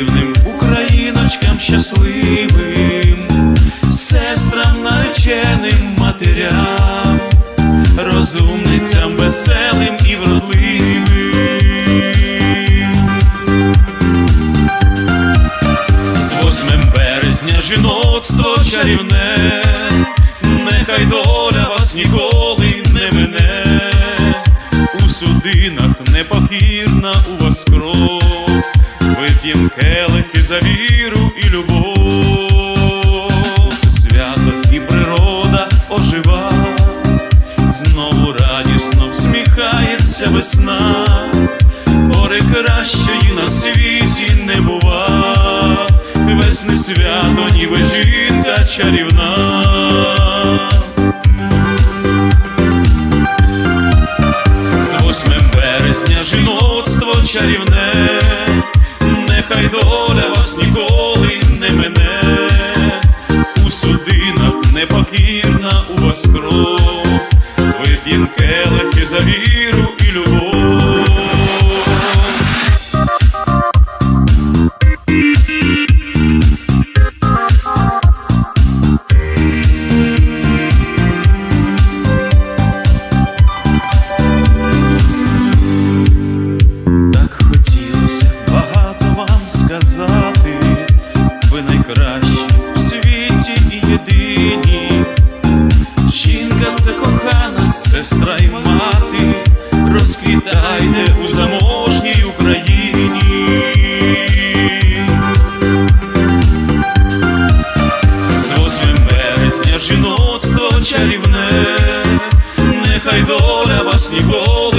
рівним, україночкам щасливим, сестрам нареченим матерям, розумницям веселим і вродливим. З 8 березня жіноцтво чарівне, нехай доля вас ніколи не мине. У судинах непокірна у вас кров вип'єм келихи за віру і любов, це свято і природа ожива, знову радісно всміхається весна, гори кращої на світі не бува, весни свято, ніби жінка чарівна. З 8 березня жіноцтво чарівне, доля вас ніколи не мене, у судинах непокірна у вас кров, сестра й мати, розквітайте у заможній Україні. З 8 березня жіноцтво чарівне, нехай доля вас ніколи